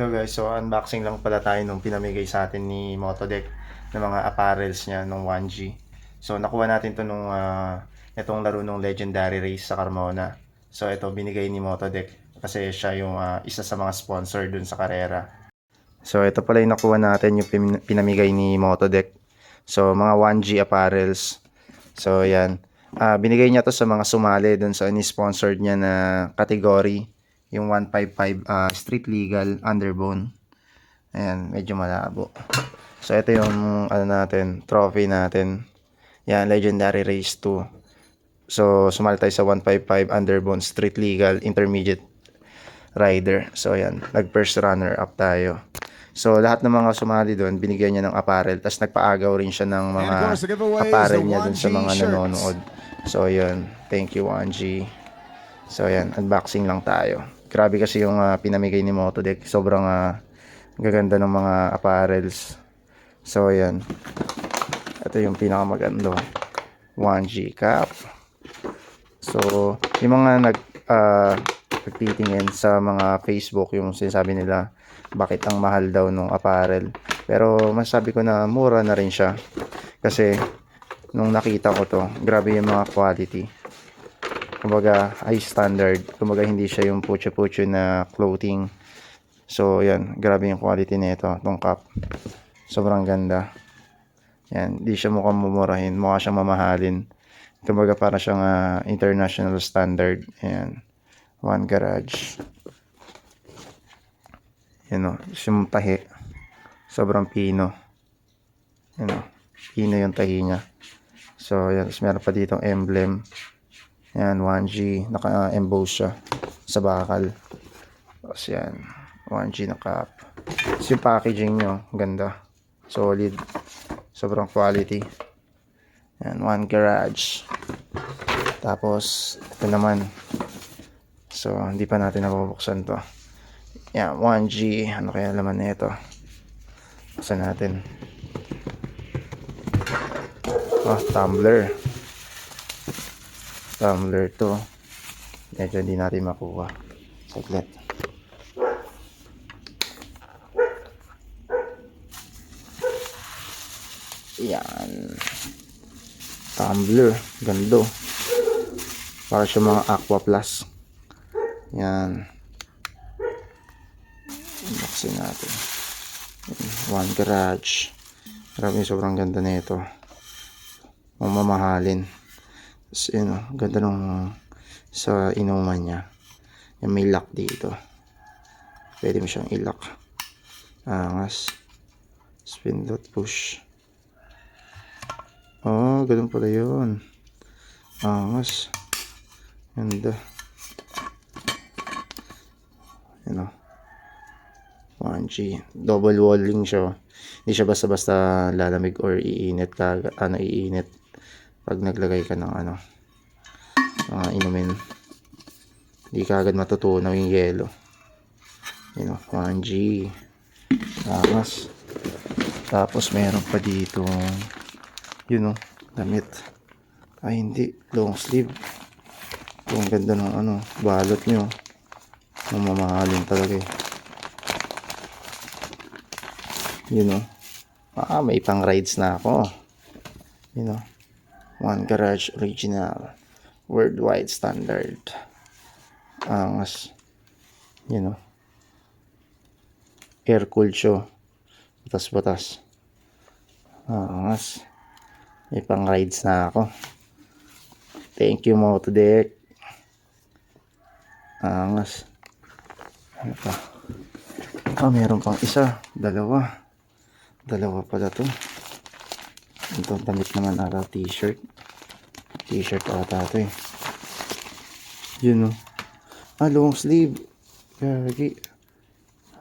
Hello guys, so unboxing lang pala tayo nung pinamigay sa atin ni Motodeck ng mga apparels niya nung 1G. So nakuha natin to nung ah, itong laro nung Legendary Race sa Carmona. So ito binigay ni Motodeck kasi siya yung ah, isa sa mga sponsor dun sa karera. So ito pala yung nakuha natin yung pin- pinamigay ni Motodeck. So mga 1G apparels. So yan. Ah, binigay niya to sa mga sumali dun sa ni-sponsored niya na category yung 155 ah, street legal underbone. Ayan, medyo malabo. So ito yung ano natin, trophy natin. Yan, Legendary Race 2. So sumali tayo sa 155 underbone street legal intermediate rider. So yan, nag first runner up tayo. So lahat ng mga sumali doon, binigyan niya ng apparel. Tapos nagpaagaw rin siya ng mga course, apparel niya dun sa 1G mga shirts. nanonood. So yun, thank you 1G. So yan, unboxing lang tayo. Grabe kasi yung ah, pinamigay ni Motodeck. Sobrang ah, gaganda ng mga apparels. So yan. Ito yung pinakamaganda. 1G cap. So, yung mga nag ah, nagtitingin sa mga Facebook yung sinasabi nila bakit ang mahal daw nung apparel. Pero masabi ko na mura na rin siya. Kasi nung nakita ko to, grabe yung mga quality kumbaga high standard. Kumbaga hindi siya yung pucho-pucho na clothing. So yan. Grabe yung quality nito. Tong cup sobrang ganda. Yan. Di siya mukhang mumurahin. Mukha siyang mamahalin. Kumbaga para siyang ah, international standard. Yan. One garage. Yan o yung tahi. Sobrang pino. Yan o pino yung tahi niya. So yan. Meron pa ditong emblem yan, 1G. Naka-emboss siya sa bakal. Tapos yan, 1G na cap. Tapos yung packaging nyo, ganda. Solid. Sobrang quality. Yan, one garage. Tapos, ito naman. So, hindi pa natin nabubuksan to. Yan, 1G. Ano kaya laman na ito? Buksan natin. Ah, tumbler tumbler to. Medyo hindi natin makuha. Saglit. Yan. Tumbler. Gando. Para siya mga aqua plus. Yan. Buksin natin. One garage. Grabe sobrang ganda na ito mamamahalin tapos yun ganda nung sa inuman niya. Yung may lock dito. Pwede mo siyang ilock. Angas. Spin dot push. Oh, ganun pala yun. Angas. Ganda. Yan oh. 1G. Double walling siya. oh. Hindi siya basta-basta lalamig or iinit ka, ano iinit pag naglagay ka ng ano mga inumin hindi ka agad matutunaw yung yelo. Yun o 1G angas. Tapos meron pa dito yun o damit. Ay hindi. Long sleeve. Ang ganda ng ano balot nyo. Mamamahalin talaga eh. Yun o ah may pang rides na ako. Yun o One Garage Original. Worldwide Standard. Angas You know Air cooled siya Batas batas Angas May pang rides na ako. Thank you Motodeck Angas Ano pa? Ah meron pang isa. Dalawa. Dalawa pala to ito damit naman ata t-shirt. T-shirt ata ito eh. Yun oh. Ah, long sleeve. Gagi.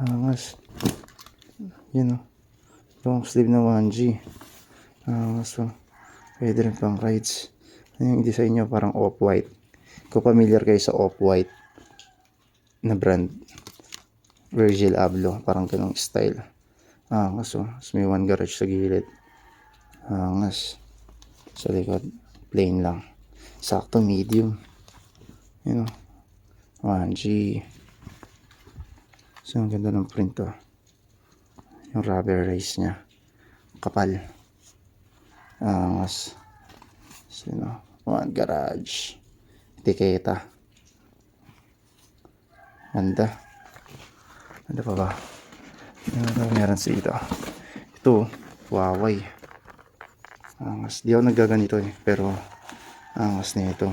Angas. Yun oh. Long sleeve na 1G. Angas oh. Pwede rin pang rides. Ano yung design nyo? Parang off-white. Kung familiar kayo sa off-white na brand. Virgil Abloh. Parang ganong style. Angas oh. Tapos may one garage sa gilid angas sa likod plain lang sakto medium yun o 1G So, ang ganda ng print to. Yung rubber race niya. Kapal. Angas. Sino? One garage. Etiketa. Ganda. Ano pa ba? Ano ba meron sa ito? Ito, Huawei. Angas. Di ako nagaganito eh. Pero, angas na ito.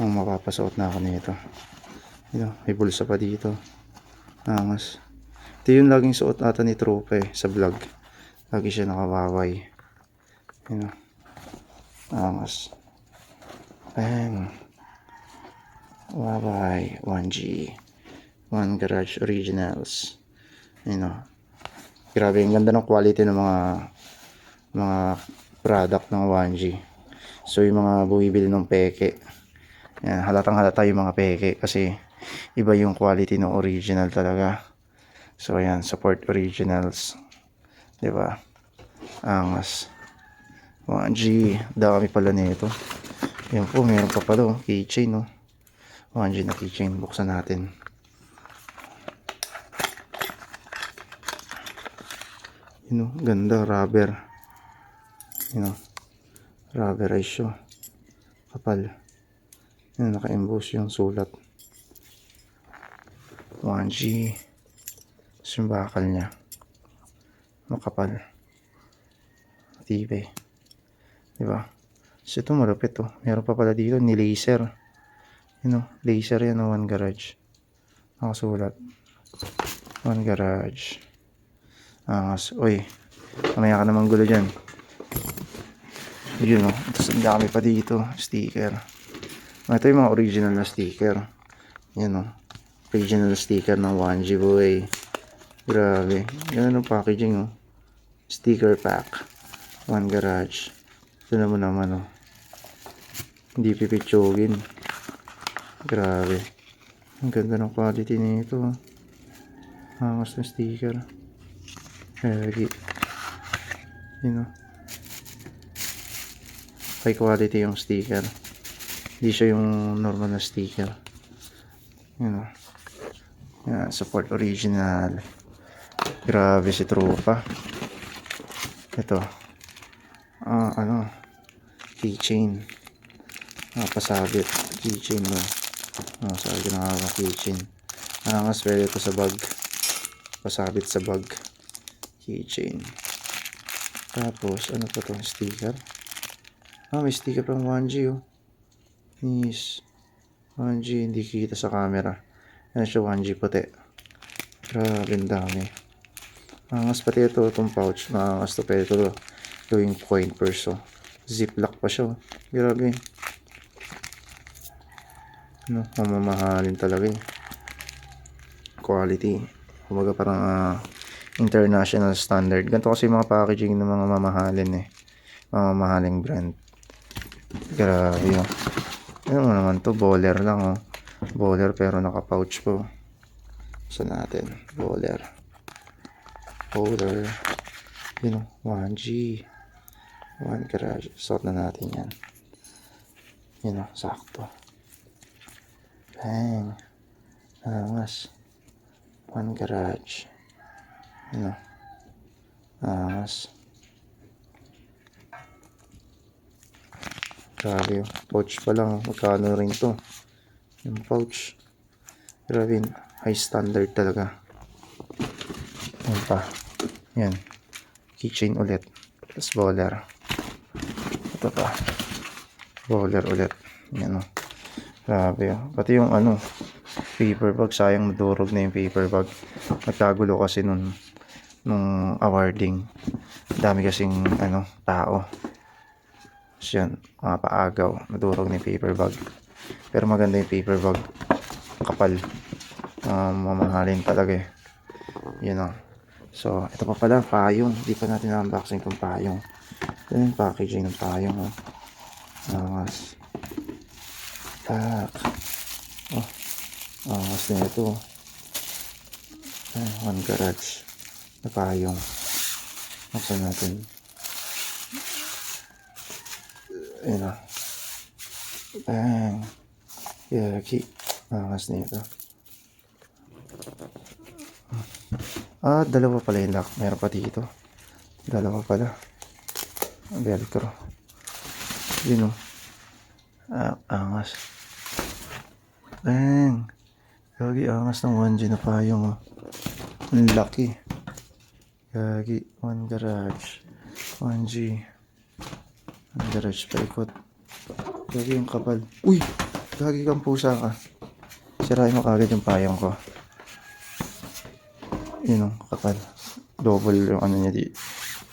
Ang mapapasuot na ako nito. Ito, may bulsa pa dito. Angas. Ito yung laging suot ata ni Trope eh, sa vlog. Lagi siya nakawaway. Yun o. Angas. Bang. Waway. 1G. One Garage Originals. Yun o. Grabe, ang ganda ng quality ng mga mga product ng 1G. So, yung mga bumibili ng peke. Yan, halatang halata yung mga peke kasi iba yung quality ng original talaga. So, ayan, support originals. 'Di ba? Angas. 1G, dami pala nito. Yan po, meron pa pala, oh, keychain, no? 1G na keychain, buksan natin. Yun, oh, ganda, rubber. Yun, oh, rubberize siya. Kapal. Yan, naka-emboss yung sulat. 1G. Tapos niya. Makapal. Matibay. Diba? So ito malupit to. Meron pa pala dito ni laser. Yun o. Laser yan o. One garage. Nakasulat. One garage. Angas. Uy. Mamaya ka naman gulo dyan. Yun o. Tapos ang dami pa dito. Sticker. Ito yung mga original na sticker. Yan o. Original sticker ng 1G boy. Grabe. Yan ang packaging oh. Sticker pack. One garage. Ito naman naman oh. Hindi pipitsugin. Grabe. Ang ganda ng quality nito. oh. Angas ng sticker. Lagi. Yun oh. High quality yung sticker. Hindi siya yung normal na sticker. Yun oh. Yan, support original. Grabe si Tropa. Ito. Ah, ano? Keychain. Ah, pasabit. Keychain mo. Ah, sa akin nakaka keychain. Ah, mas pwede ito sa bag. Pasabit sa bag. Keychain. Tapos, ano pa to? Sticker. Ah, may sticker pang 1G oh. Yes. 1G, hindi kita sa camera. Yan siya 1G puti. Grabe dami. Angas pati ito, itong pouch. Maangas to pwede ito gawing coin purse. Oh. Ziplock pa siya. oh. Grabe. No, mamamahalin talaga eh. Quality. Kumbaga parang ah, international standard. Ganito kasi yung mga packaging ng mga mamahalin eh. Mga mamahaling brand. Grabe oh. Ano naman to, bowler lang oh. Bowler pero naka-pouch po. Sa natin, bowler. Bowler. Yun oh, 1G. 1 garage. Suot na natin yan. Yun oh, sakto. Bang. Angas. 1 garage. Yun oh. Angas. Grabe oh. Pouch pa lang. oh. Magkano rin to. Yung pouch. Grabe. High standard talaga. Yan pa. Yan. Keychain ulit. Tapos bowler. Ito pa. Bowler ulit. Yan o. Grabe o. Pati yung ano, paper bag. Sayang madurog na yung paper bag. Nagkagulo kasi nun nung awarding. Dami kasing ano, tao. Tapos yan, mga paagaw. Nadurog na paper bag. Pero maganda yung paper bag. Kapal. Um, mamahalin talaga eh. Yun o. So, ito pa pala, payong. Hindi pa natin na-unboxing itong payong. Ito yung packaging ng payong. Oh. Angas. Tak. Oh. Angas na ito. Ay, one garage. Na payong. Buksan natin. Ayun o. Bang. Yaki. Angas na ito. Ah, dalawa pala yung lock. Meron pa dito. Dalawa pala. Velcro. Yun o. Ah, angas. Bang! Gagi, angas ng 1G na payong oh. Ang laki. Gagi, one garage. 1G. Garage paikot. Gagi yung kapal. Uy! Gagi kang pusa ka. Sirain mo kagad yung payong ko. Yun oh, kapal. Double yung ano niya di.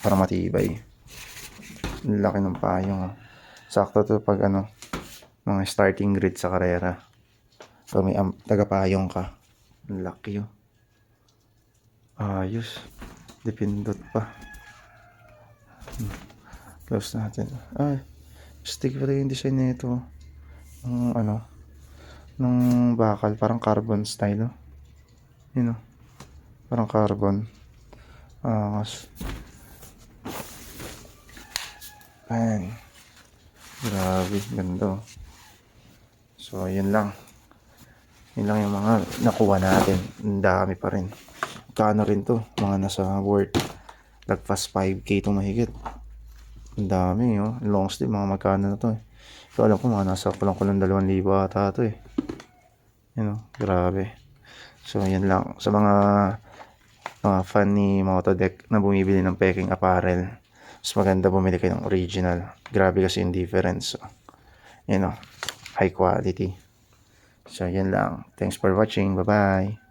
Para matibay. Ang laki ng payong oh. Sakto to pag ano, mga starting grid sa karera. So may am- tagapayong ka. Ang laki oh. Ayos. Dipindot pa. Hmm. Close natin. Ay, stick pala yung design nito. Ng ano, ng bakal. Parang carbon style. Oh. Yun oh. Parang carbon. Angas. Ayan. Grabe, ganda. oh. So, yun lang. Yun lang yung mga nakuha natin. Ang dami pa rin. Kano rin to? Mga nasa worth. Lagpas 5k to mahigit. Ang dami, oh. Long sleeve, mga magkano na to eh. So, alam ko mga nasa kulang-kulang 2,000 ata to eh. Yun oh, grabe. So, yan lang. Sa mga mga fan ni Motodeck na bumibili ng peking apparel, mas maganda bumili kayo ng original. Grabe kasi yung difference. So, you know, high quality. So, yan lang. Thanks for watching. Bye-bye.